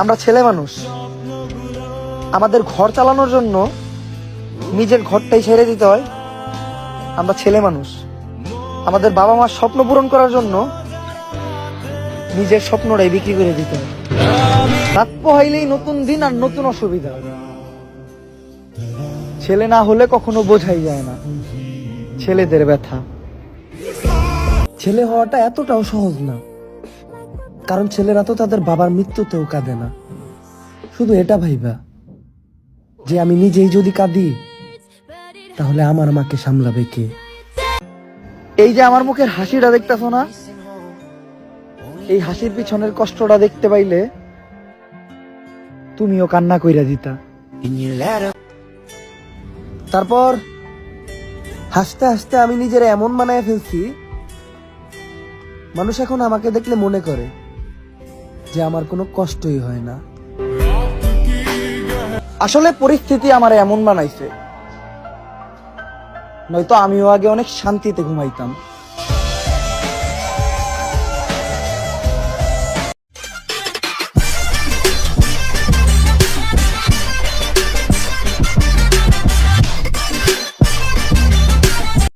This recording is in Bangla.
আমরা ছেলে মানুষ। আমাদের ঘর চালানোর জন্য নিজের ঘরটাই ছেড়ে দিতে হয়। আমরা ছেলে মানুষ। আমাদের বাবা মার স্বপ্ন পূরণ করার জন্য নিজের স্বপ্নটাই বিক্রি করে দিতে হয়। রাত পোহাইলেই নতুন দিন আর নতুন অসুবিধা। ছেলে না হলে কখনো বোঝাই যায় না। ছেলেদের ব্যথা। ছেলে হওয়াটা এতটাও সহজ না। কারণ ছেলেরা তো তাদের বাবার মৃত্যুতেও কাঁদে না। শুধু এটা ভাইবা যে আমি নিজেই যদি কাঁদি তাহলে আমার মাকে সামলাবে কে? এই যে আমার মুখের হাসিটা দেখতেছো না? এই হাসির পিছনের কষ্টটা দেখতে পাইলে তুমিও কান্না কইরা দিতা। তারপর হাসতে হাসতে আমি নিজের এমন বানায় ফেলছি মানুষ এখন আমাকে দেখলে মনে করে যে আমার কোনো কষ্টই হয় না। আসলে পরিস্থিতি আমার এমন বানাইছে, নয়তো আমিও আগে অনেক শান্তিতে ঘুমাইতাম।